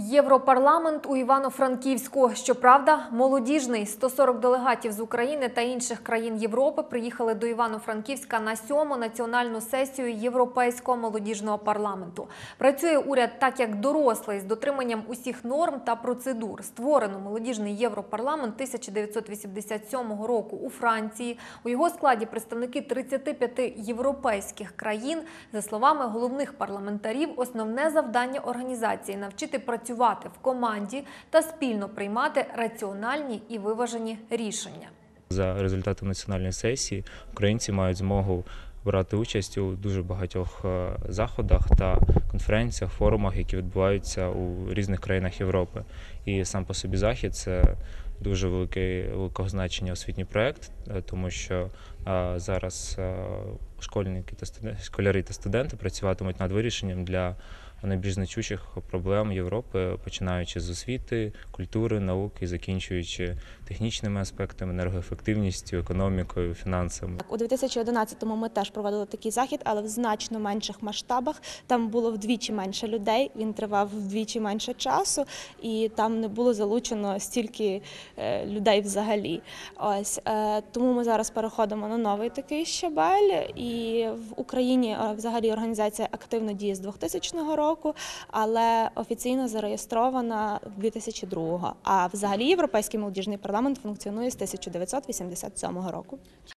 Європарламент у Івано-Франківську. Щоправда, молодіжний 140 делегатів з України та інших країн Європи приїхали до Івано-Франківська на сьому національну сесію Європейського молодіжного парламенту. Працює уряд так, як дорослий з дотриманням усіх норм та процедур. Створено молодіжний європарламент 1987 року у Франції. У його складі представники 35 європейських країн. За словами головних парламентарів, основне завдання організації навчити працювати в команді та спільно приймати раціональні і виважені рішення. За результатом національної сесії українці мають змогу брати участь у дуже багатьох е, заходах та конференціях, форумах, які відбуваються у різних країнах Європи. І сам по собі захід це дуже великий великого значення освітній проект, е, тому що е, зараз школьники та школяри та студенти працюватимуть над вирішенням для найбільш значущих проблем Європи, починаючи з освіти, культури, науки, закінчуючи технічними аспектами, енергоефективністю, економікою, фінансами. Так, у 2011-му ми теж проводили такий захід, але в значно менших масштабах. Там було вдвічі менше людей. Він тривав вдвічі менше часу, і там не було залучено стільки е, людей взагалі. Ось е, тому ми зараз переходимо на новий такий щабель. І в Україні е, взагалі організація активно діє з 2000 року, але офіційно зареєстрована 2002 А взагалі європейський молодіжний парламент функціонує з 1987 року.